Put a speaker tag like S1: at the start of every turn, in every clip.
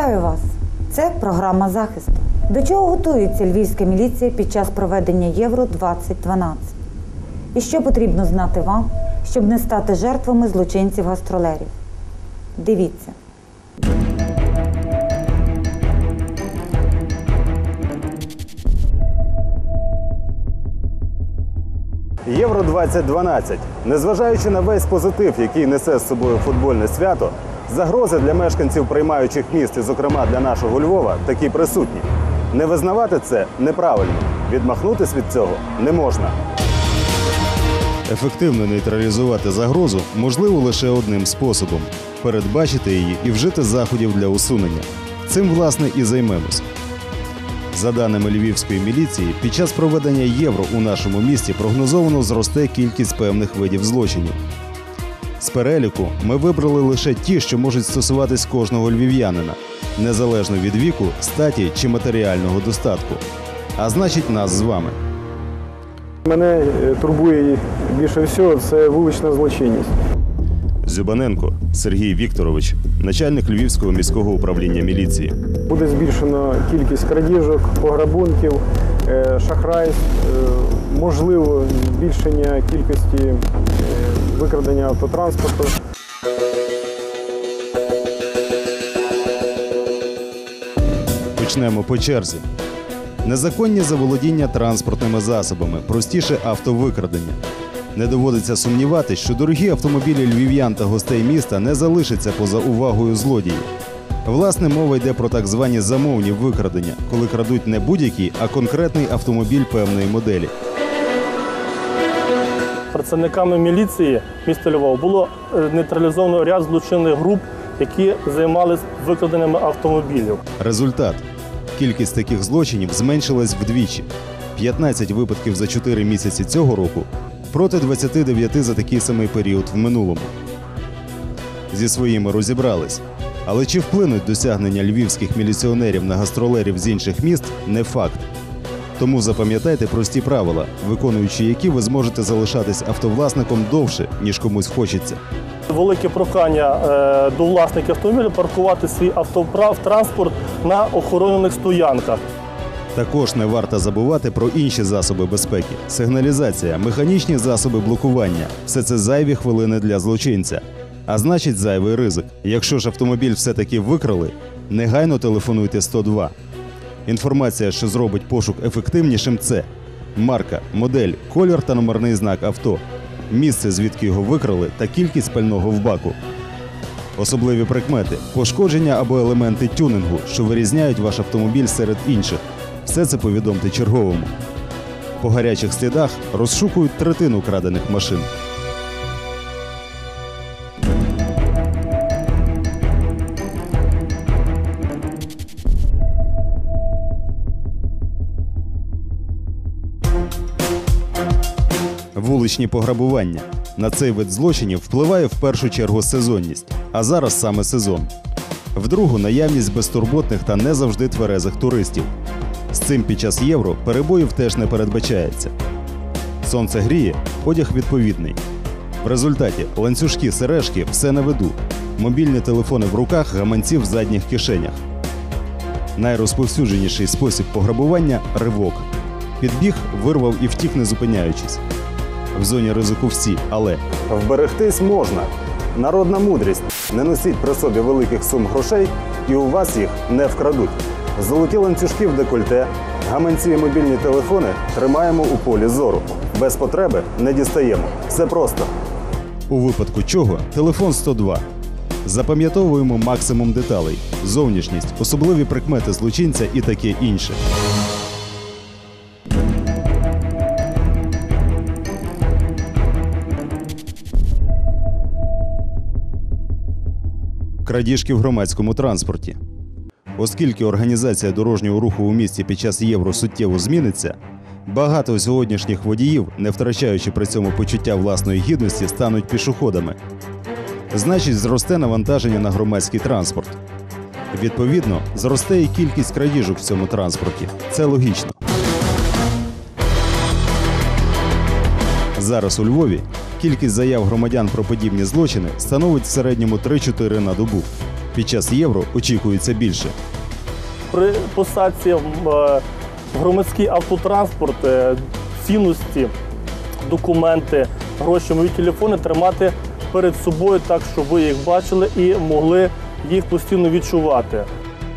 S1: Вітаю вас! Це програма захисту. До чого готується львівська міліція під час проведення Євро 2012? І що потрібно знати вам, щоб не стати жертвами злочинців-гастролерів? Дивіться.
S2: Євро 2012. Незважаючи на весь позитив, який несе з собою футбольне свято, загрози для мешканців приймаючих міст, і, зокрема для нашого Львова, такі присутні. Не визнавати це неправильно. Відмахнутись від цього не можна. Ефективно нейтралізувати загрозу можливо лише одним способом передбачити її і вжити заходів для усунення. Цим, власне, і займемось. За даними львівської міліції, під час проведення євро у нашому місті прогнозовано зросте кількість певних видів злочинів. З переліку ми вибрали лише ті, що можуть стосуватись кожного львів'янина, незалежно від віку, статі чи матеріального достатку. А значить, нас з вами.
S3: Мене е, турбує більше всього це вулична злочинність.
S2: Зюбаненко Сергій Вікторович, начальник Львівського міського управління міліції.
S3: Буде збільшено кількість крадіжок, пограбунків, е, шахрайств, е, можливо збільшення кількості е, викрадення автотранспорту.
S2: Почнемо по черзі. Незаконні заволодіння транспортними засобами, простіше автовикрадення. Не доводиться сумніватись, що дорогі автомобілі львів'ян та гостей міста не залишаться поза увагою злодіїв. Власне, мова йде про так звані замовні викрадення, коли крадуть не будь-який, а конкретний автомобіль певної моделі.
S4: Працівниками міліції міста Львова було е, нейтралізовано ряд злочинних груп, які займалися викраденнями автомобілів.
S2: Результат: кількість таких злочинів зменшилась вдвічі: 15 випадків за 4 місяці цього року проти 29 за такий самий період в минулому. Зі своїми розібрались. Але чи вплинуть досягнення львівських міліціонерів на гастролерів з інших міст не факт. Тому запам'ятайте прості правила, виконуючи які ви зможете залишатись автовласником довше, ніж комусь хочеться.
S4: Велике прохання е, до власників автомобіля паркувати свій автоправ транспорт на охоронених стоянках.
S2: Також не варто забувати про інші засоби безпеки: сигналізація, механічні засоби блокування все це зайві хвилини для злочинця. А значить, зайвий ризик. Якщо ж автомобіль все-таки викрали, негайно телефонуйте 102. Інформація, що зробить пошук ефективнішим, це марка, модель, колір та номерний знак авто, місце, звідки його викрали, та кількість пального в баку. Особливі прикмети, пошкодження або елементи тюнингу, що вирізняють ваш автомобіль серед інших. Все це повідомте черговому. По гарячих слідах розшукують третину крадених машин. Вуличні пограбування. На цей вид злочинів впливає в першу чергу сезонність, а зараз саме сезон. В другу наявність безтурботних та не завжди тверезих туристів. З цим під час євро перебоїв теж не передбачається. Сонце гріє, одяг відповідний. В результаті ланцюжки сережки все на виду, мобільні телефони в руках, гаманці в задніх кишенях. Найрозповсюдженіший спосіб пограбування ривок. Підбіг, вирвав і втік, не зупиняючись. В зоні ризику всі, але вберегтись можна. Народна мудрість. Не носіть при собі великих сум грошей, і у вас їх не вкрадуть. Золоті ланцюжки в декольте, гаманці і мобільні телефони тримаємо у полі зору. Без потреби не дістаємо. Все просто. У випадку чого телефон 102. Запам'ятовуємо максимум деталей: зовнішність, особливі прикмети злочинця і таке інше. Крадіжки в громадському транспорті. Оскільки організація дорожнього руху у місті під час євро суттєво зміниться, багато сьогоднішніх водіїв, не втрачаючи при цьому почуття власної гідності, стануть пішоходами. Значить, зросте навантаження на громадський транспорт. Відповідно, зросте і кількість крадіжок в цьому транспорті. Це логічно. Зараз у Львові кількість заяв громадян про подібні злочини становить в середньому 3-4 на добу. під час євро очікується більше.
S4: При посадці в е, громадський автотранспорт е, цінності, документи, гроші, мої телефони тримати перед собою так, щоб ви їх бачили і могли їх постійно відчувати.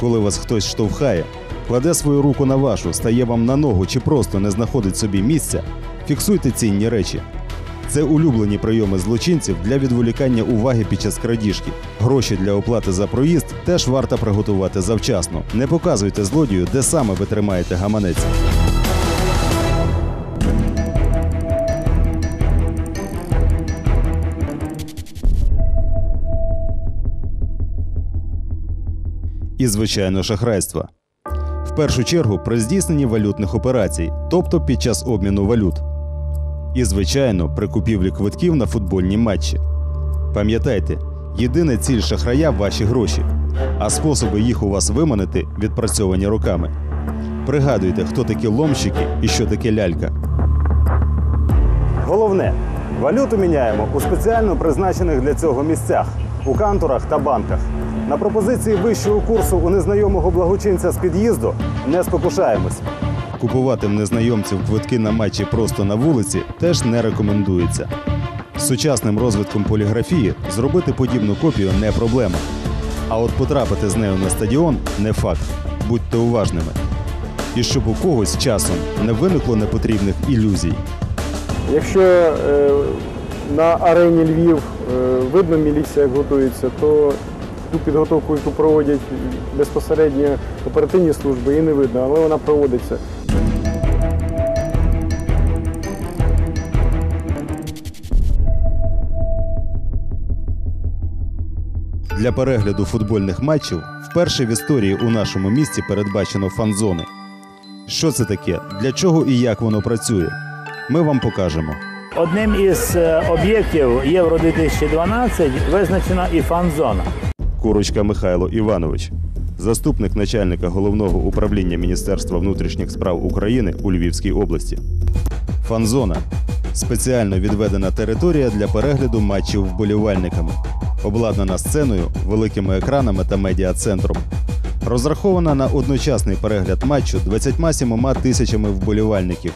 S2: Коли вас хтось штовхає, кладе свою руку на вашу, стає вам на ногу чи просто не знаходить собі місця, фіксуйте цінні речі. Це улюблені прийоми злочинців для відволікання уваги під час крадіжки. Гроші для оплати за проїзд теж варто приготувати завчасно. Не показуйте злодію, де саме ви тримаєте гаманець. І, звичайно, шахрайства. В першу чергу при здійсненні валютних операцій, тобто під час обміну валют. І, звичайно, при купівлі квитків на футбольні матчі. Пам'ятайте, єдина ціль шахрая ваші гроші, а способи їх у вас виманити відпрацьовані роками. Пригадуйте, хто такі ломщики і що таке лялька. Головне, валюту міняємо у спеціально призначених для цього місцях у канторах та банках. На пропозиції вищого курсу у незнайомого благочинця з під'їзду не спокушаємось. Купувати незнайомців квитки на матчі просто на вулиці теж не рекомендується. Сучасним розвитком поліграфії зробити подібну копію не проблема. А от потрапити з нею на стадіон не факт. Будьте уважними. І щоб у когось часом не виникло непотрібних ілюзій.
S3: Якщо е, на арені Львів е, видно міліція, як готується, то ту підготовку, яку проводять безпосередньо оперативні служби, її не видно, але вона проводиться.
S2: Для перегляду футбольних матчів вперше в історії у нашому місті передбачено фан-зони. Що це таке, для чого і як воно працює? Ми вам покажемо.
S5: Одним із е, об'єктів Євро 2012 визначена і фан-зона.
S2: Курочка Михайло Іванович, заступник начальника головного управління Міністерства внутрішніх справ України у Львівській області. Фан-зона спеціально відведена територія для перегляду матчів вболівальниками, обладнана сценою, великими екранами та медіа-центром. Розрахована на одночасний перегляд матчу 27 тисячами вболівальників.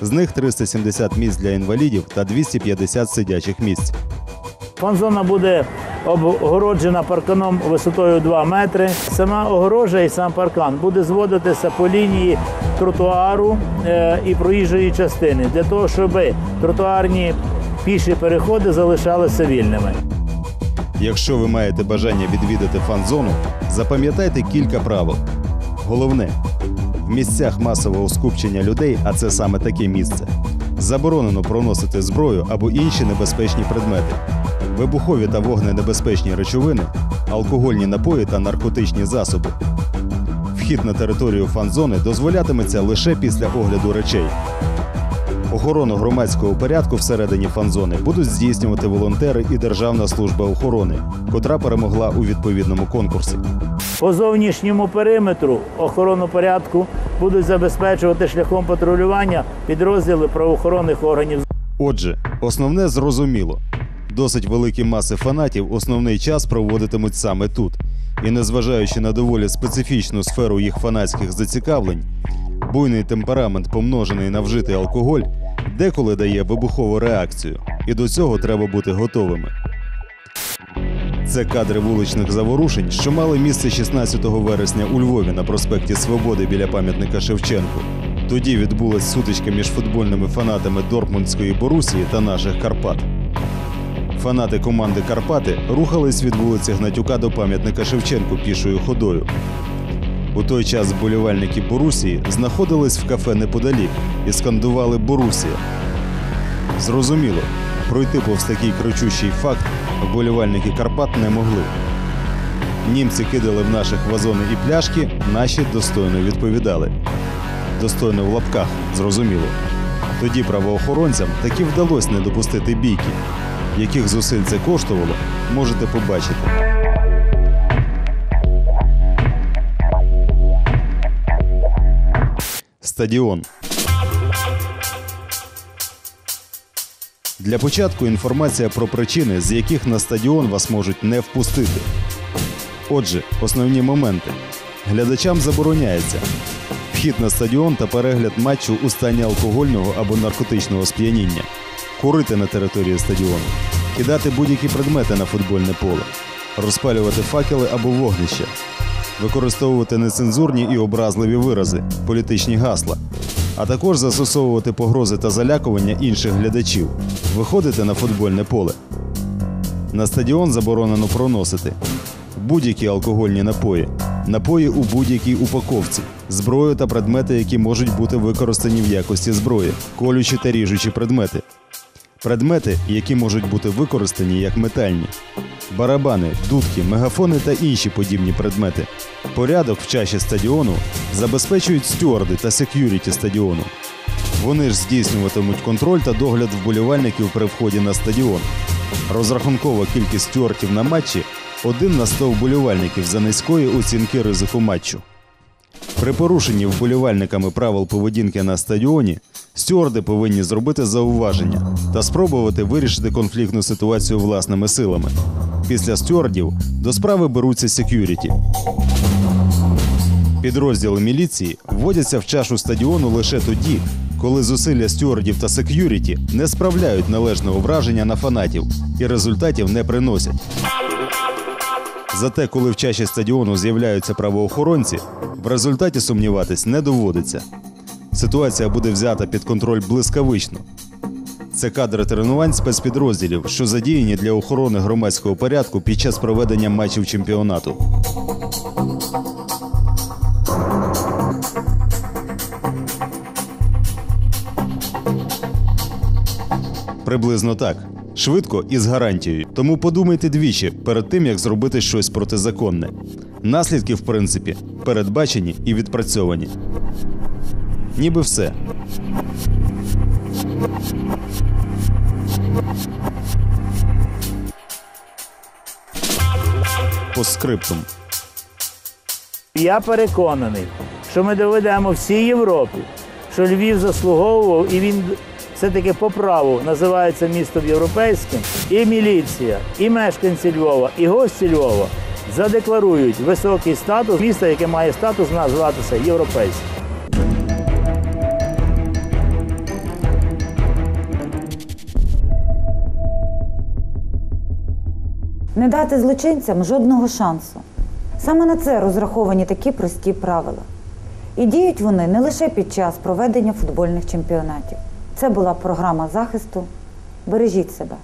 S2: З них 370 місць для інвалідів та 250 сидячих місць.
S5: Фан-зона буде обгороджена парканом висотою 2 метри. Сама огорожа і сам паркан буде зводитися по лінії тротуару е, і проїжджої частини для того, щоб тротуарні піші переходи залишалися вільними.
S2: Якщо ви маєте бажання відвідати фан-зону, запам'ятайте кілька правил. Головне в місцях масового скупчення людей, а це саме таке місце, заборонено проносити зброю або інші небезпечні предмети, вибухові та вогненебезпечні речовини, алкогольні напої та наркотичні засоби. Вхід на територію фан-зони дозволятиметься лише після огляду речей. Охорону громадського порядку всередині фан-зони будуть здійснювати волонтери і Державна служба охорони, котра перемогла у відповідному конкурсі.
S5: По зовнішньому периметру охорону порядку будуть забезпечувати шляхом патрулювання підрозділи правоохоронних органів.
S2: Отже, основне зрозуміло. Досить великі маси фанатів основний час проводитимуть саме тут. І незважаючи на доволі специфічну сферу їх фанатських зацікавлень, буйний темперамент, помножений на вжитий алкоголь, деколи дає вибухову реакцію. І до цього треба бути готовими. Це кадри вуличних заворушень, що мали місце 16 вересня у Львові на проспекті Свободи біля пам'ятника Шевченку. Тоді відбулась сутичка між футбольними фанатами Дортмундської Борусії та наших Карпат. Фанати команди Карпати рухались від вулиці Гнатюка до пам'ятника Шевченку пішою ходою. У той час вболівальники Борусії знаходились в кафе неподалік і скандували Борусія. Зрозуміло, пройти повз такий кричущий факт вболівальники Карпат не могли. Німці кидали в наших вазони і пляшки, наші достойно відповідали. Достойно в лапках, зрозуміло. Тоді правоохоронцям таки вдалося не допустити бійки. Яких зусиль це коштувало, можете побачити. Стадіон. Для початку інформація про причини, з яких на стадіон вас можуть не впустити. Отже, основні моменти. Глядачам забороняється вхід на стадіон та перегляд матчу у стані алкогольного або наркотичного сп'яніння, курити на території стадіону, кидати будь-які предмети на футбольне поле, розпалювати факели або вогнища, використовувати нецензурні і образливі вирази, політичні гасла, а також застосовувати погрози та залякування інших глядачів, виходити на футбольне поле. На стадіон заборонено проносити будь-які алкогольні напої, напої у будь-якій упаковці, зброю та предмети, які можуть бути використані в якості зброї, колючі та ріжучі предмети, предмети, які можуть бути використані як метальні, барабани, дудки, мегафони та інші подібні предмети. Порядок в чаші стадіону забезпечують стюарди та сек'юріті стадіону. Вони ж здійснюватимуть контроль та догляд вболівальників при вході на стадіон. Розрахункова кількість стюартів на матчі 1 на 100 вболівальників за низької оцінки ризику матчу. При порушенні вболівальниками правил поведінки на стадіоні стюарди повинні зробити зауваження та спробувати вирішити конфліктну ситуацію власними силами. Після стюардів до справи беруться сек'юріті. Підрозділи міліції вводяться в чашу стадіону лише тоді, коли зусилля стюардів та сек'юріті не справляють належного враження на фанатів і результатів не приносять. Зате, коли в чаші стадіону з'являються правоохоронці, в результаті сумніватись не доводиться. Ситуація буде взята під контроль блискавично. Це кадри тренувань спецпідрозділів, що задіяні для охорони громадського порядку під час проведення матчів чемпіонату. Приблизно так. Швидко і з гарантією. Тому подумайте двічі перед тим, як зробити щось протизаконне. Наслідки, в принципі, передбачені і відпрацьовані. Ніби все. По скриптум.
S5: Я переконаний, що ми доведемо всій Європі, що Львів заслуговував і він все-таки по праву називається містом європейським. І міліція, і мешканці Львова, і гості Львова задекларують високий статус міста, яке має статус назватися європейським.
S1: Не дати злочинцям жодного шансу. Саме на це розраховані такі прості правила. І діють вони не лише під час проведення футбольних чемпіонатів. Це була програма захисту. Бережіть себе.